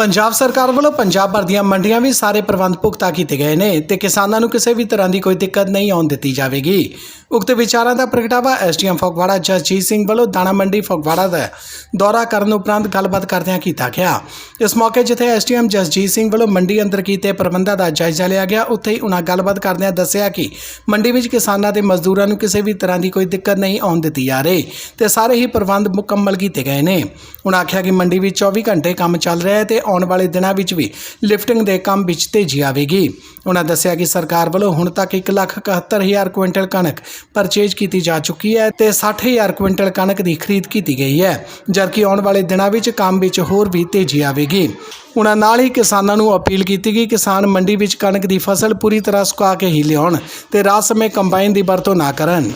ਪੰਜਾਬ ਸਰਕਾਰ ਵੱਲੋਂ ਪੰਜਾਬ ਭਰ ਦੀਆਂ ਮੰਡੀਆਂ ਵੀ ਸਾਰੇ ਪ੍ਰਬੰਧ ਪੁਖਤਾ ਕੀਤੇ ਗਏ ਨੇ ਤੇ ਕਿਸਾਨਾਂ ਨੂੰ ਕਿਸੇ ਵੀ ਤਰ੍ਹਾਂ ਦੀ ਕੋਈ ਦਿੱਕਤ ਨਹੀਂ ਆਉਣ ਦਿੱਤੀ ਜਾਵੇਗੀ। ਉਕਤ ਵਿਚਾਰਾਂ ਦਾ ਪ੍ਰਗਟਾਵਾ ਐਸਡੀਐਮ ਫਗਵਾੜਾ ਜਸਜੀਤ ਸਿੰਘ ਵੱਲੋਂ ਦਾਣਾ ਮੰਡੀ ਫਗਵਾੜਾ ਦਾ ਦੌਰਾ ਕਰਨ ਉਪਰੰਤ ਗੱਲਬਾਤ ਕਰਦਿਆਂ ਕੀਤਾ ਗਿਆ। ਇਸ ਮੌਕੇ ਜਿੱਥੇ ਐਸਡੀਐਮ ਜਸਜੀਤ ਸਿੰਘ ਵੱਲੋਂ ਮੰਡੀ ਅੰਦਰ ਕੀਤੇ ਪ੍ਰਬੰਧਾਂ ਦਾ ਜਾਇਜ਼ਾ ਲਿਆ ਗਿਆ, ਉੱਥੇ ਹੀ ਉਹਨਾਂ ਗੱਲਬਾਤ ਕਰਦਿਆਂ ਦੱਸਿਆ ਕਿ ਮੰਡੀ ਵਿੱਚ ਕਿਸਾਨਾਂ ਤੇ ਮਜ਼ਦੂਰਾਂ ਨੂੰ ਕਿਸੇ ਵੀ ਤਰ੍ਹਾਂ ਦੀ ਕੋਈ ਦਿੱਕਤ ਨਹੀਂ ਆਉਣ ਦਿੱਤੀ ਜਾ ਰਹੀ ਤੇ ਸਾਰੇ ਹੀ ਪ੍ਰਬੰਧ ਮੁਕੰਮਲ ਕੀਤੇ ਗਏ ਨੇ। ਉਹਨਾਂ ਆਖਿਆ ਕਿ ਮੰਡੀ ਵਿੱਚ 24 ਘੰਟੇ ਕੰਮ ਚੱਲ ਰਿਹਾ ਹੈ ਤੇ ਆਉਣ ਵਾਲੇ ਦਿਨਾਂ ਵਿੱਚ ਵੀ ਲਿਫਟਿੰਗ ਦੇ ਕੰਮ ਵਿੱਚ ਤੇਜ਼ੀ ਆਵੇਗੀ। ਉਹਨਾਂ ਦੱਸਿਆ ਕਿ ਸਰਕਾਰ ਵੱਲੋਂ ਹੁਣ ਤੱਕ 171000 ਕੁਇੰਟਲ ਕਣਕ ਪਰਚੇਜ ਕੀਤੀ ਜਾ ਚੁੱਕੀ ਹੈ ਤੇ 60000 ਕੁਇੰਟਲ ਕਣਕ ਦੀ ਖਰੀਦ ਕੀਤੀ ਗਈ ਹੈ ਜਦਕਿ ਆਉਣ ਵਾਲੇ ਦਿਨਾਂ ਵਿੱਚ ਕੰਮ ਵਿੱਚ ਹੋਰ ਵੀ ਤੇਜ਼ੀ ਆਵੇਗੀ। ਉਹਨਾਂ ਨਾਲ ਹੀ ਕਿਸਾਨਾਂ ਨੂੰ ਅਪੀਲ ਕੀਤੀ ਗਈ ਕਿਸਾਨ ਮੰਡੀ ਵਿੱਚ ਕਣਕ ਦੀ ਫਸਲ ਪੂਰੀ ਤਰ੍ਹਾਂ ਸੁਕਾ ਕੇ ਹੀ ਲਿਆਉਣ ਤੇ ਰਾਤ ਸਮੇਂ ਕੰਬਾਈਨ ਦੀ ਵਰਤੋਂ ਨਾ ਕਰਨ।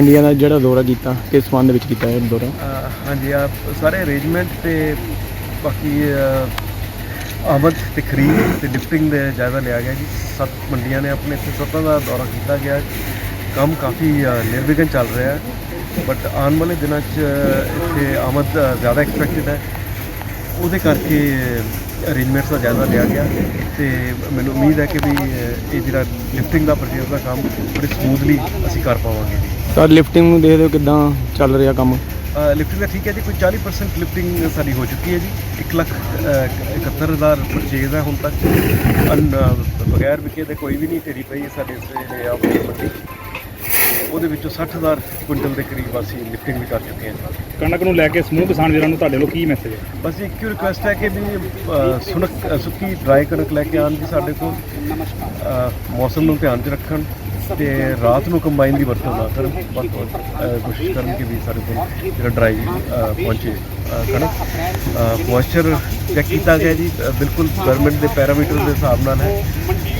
ਇੰਡੀਆ ਦਾ ਜਿਹੜਾ ਦੌਰਾ ਕੀਤਾ ਕਿਸ ਸੰਬੰਧ ਵਿੱਚ ਕੀਤਾ ਇਹ ਦੌਰਾ? ਅਹ ਹਾਂਜੀ ਆ ਸਾਰੇ ਅਰੇਂਜਮੈਂਟ ਤੇ ਬਾਕੀ ਆਮਦ ਤੇ ਖਰੀਦ ਤੇ ਲਿਫਟਿੰਗ ਦੇ ਜਾਇਜ਼ਾ ਲਿਆ ਗਿਆ ਜੀ। ਸੱਤ ਮੰਡੀਆਂ ਨੇ ਆਪਣੇ ਇੱਥੇ ਸੱਤਾਂ ਦਾ ਦੌਰਾ ਕੀਤਾ ਗਿਆ। ਕੰਮ ਕਾਫੀ ਨਿਰਵਿਘਨ ਚੱਲ ਰਿਹਾ ਹੈ। ਬਟ ਆਉਣ ਵਾਲੇ ਦਿਨਾਂ 'ਚ ਇੱਥੇ ਆਮਦ ਜ਼ਿਆਦਾ ਐਕਸਪੈਕਟਡ ਹੈ। ਉਹਦੇ ਕਰਕੇ ਅਰੇਂਜਮੈਂਟਸ ਦਾ ਜਾਇਜ਼ਾ ਲਿਆ ਗਿਆ। ਤੇ ਮੈਨੂੰ ਉਮੀਦ ਹੈ ਕਿ ਵੀ ਇਹ ਜਿਹੜਾ ਲਿਫਟਿੰਗ ਦਾ ਪਰਚੇਸ ਦਾ ਕੰਮ ਬੜੇ ਸਮੂਥਲੀ ਅਸੀਂ ਕਰ ਪਾਵਾਂਗੇ। ਜੀ ਸਰ, ਲਿਫਟਿੰਗ ਨੂੰ ਦੇਖਦੇ ਹੋ ਕਿਦਾਂ ਚੱਲ ਰਿਹਾ ਕੰਮ? ਲਿਫਟਿੰਗ ਦਾ ਠੀਕ ਹੈ ਜੀ ਕੋਈ 40% ਲਿਫਟਿੰਗ ਸਾਡੀ ਹੋ ਚੁੱਕੀ ਹੈ ਜੀ। 1 ਲੱਖ ਅਹ, 71000 ਪਰਚੇਜ਼ ਹੈ ਹੁਣ ਤੱਕ। ਬਗੈਰ ਵਿਕੇ ਦੇ ਕੋਈ ਵੀ ਨਹੀਂ ਢੇਰੀ ਪਈ ਸਾਡੇ ਜਿਹੜੇ ਮੰਡੀ ਤੇ ਉਹਦੇ ਵਿੱਚੋਂ 60000 ਕੁਇੰਟਲ ਦੇ ਕਰੀਬ ਅਸੀਂ ਲਿਫਟਿੰਗ ਵੀ ਕਰ ਚੁੱਕੇ ਹਾਂ ਕਣਕ ਨੂੰ ਲੈ ਕੇ ਸਮੂਹ ਕਿਸਾਨ ਵੀਰਾਂ ਨੂੰ ਤੁਹਾਡੇ ਵੱਲੋਂ ਕੀ ਮੈਸੇਜ ਹੈ? ਬਸ ਇੱਕ ਹੀ ਰਿਕੁਐਸਟ ਹੈ ਕਿ ਵੀ ਅਹ, ਸੁੱਕੀ ਡਰਾਈ ਕਣਕ ਲੈ ਕੇ ਆਉਣ ਜੀ ਸਾਡੇ ਕੋਲ। ਮੌਸਮ ਨੂੰ ਧਿਆਨ 'ਚ ਰੱਖਣ। ਤੇ ਰਾਤ ਨੂੰ ਕੰਬਾਈਨ ਦੀ ਵਰਤੋਂ ਨਾ ਕਰਨ ਵੱਧ ਤੋਂ ਵੱਧ, ਕੋਸ਼ਿਸ਼ ਕਰਨ ਕਿ ਵੀ ਸਾਡੇ ਕੋਲ ਜਿਹੜਾ ਡਰਾਈ ਪਹੁੰਚੇ। ਅਹ, ਕਣਕ ਮੋਇਸਚਰ ਚੈੱਕ ਕੀਤਾ ਗਿਆ ਜੀ ਬਿਲਕੁਲ ਗਵਰਨਮੈਂਟ ਦੇ ਪੈਰਾਮੀਟਰ ਦੇ ਹਿਸਾਬ ਨਾਲ ਹੈ।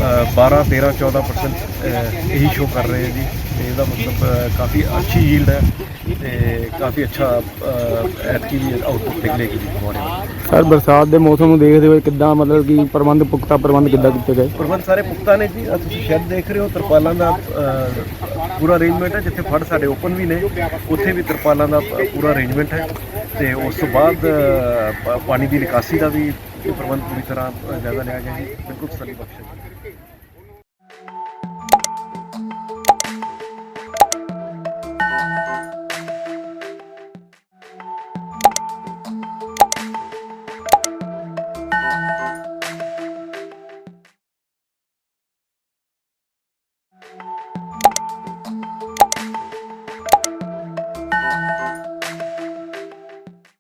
ਅਹ, 12 13 14% ਇਹੀ ਸ਼ੋ ਕਰ ਰਹੇ ਹੈ ਜੀ। ਤੇ ਇਹਦਾ ਮਤਲਬ ਕਾਫੀ ਅੱਛੀ ਯੀਲਡ ਹੈ ਤੇ ਕਾਫੀ ਅੱਛਾ ਐਤਕੀ ਵੀ ਆਊਟਪੁੱਟ ਨਿਕਲੇਗੀ ਜੀ ਸਰ ਬਰਸਾਤ ਦੇ ਮੌਸਮ ਨੂੰ ਦੇਖਦੇ ਹੋਏ ਕਿੱਦਾਂ ਮਤਲਬ ਕਿ ਪ੍ਰਬੰਧ ਪੁਖਤਾ ਪ੍ਰਬੰਧ ਕਿੱਦਾਂ ਕੀਤੇ ਗਏ? ਪ੍ਰਬੰਧ ਸਾਰੇ ਪੁਖਤਾ ਨੇ ਜੀ। ਆਹ ਸ਼ੈੱਡ ਦੇਖ ਰਹੇ ਹੋ ਤਰਪਾਲਾਂ ਦਾ ਅਹ, ਪੂਰਾ ਅਰੇਂਜਮੈਂਟ ਹੈ ਜਿੱਥੇ ਫੜ ਸਾਡੇ ਓਪਨ ਵੀ ਨੇ। ਉੱਥੇ ਵੀ ਤਰਪਾਲਾਂ ਦਾ ਪ- ਪੂਰਾ ਅਰੇਂਜਮੈਂਟ ਹੈ। ਤੇ ਉਸ ਤੋਂ ਬਾਅਦ ਅਹ, ਪ- ਪਾਣੀ ਦੀ ਨਿਕਾਸੀ ਦਾ ਵੀ ਪ੍ਰਬੰਧ ਪੂਰੀ ਤਰ੍ਹਾਂ ਅਹ, ਜਾਇਜ਼ਾ ਲਿਆ ਗਿਆ ਜੀ। ਬਿਲਕੁਲ ਤਸੱਲੀ ਬਖਸ਼ ਹੈ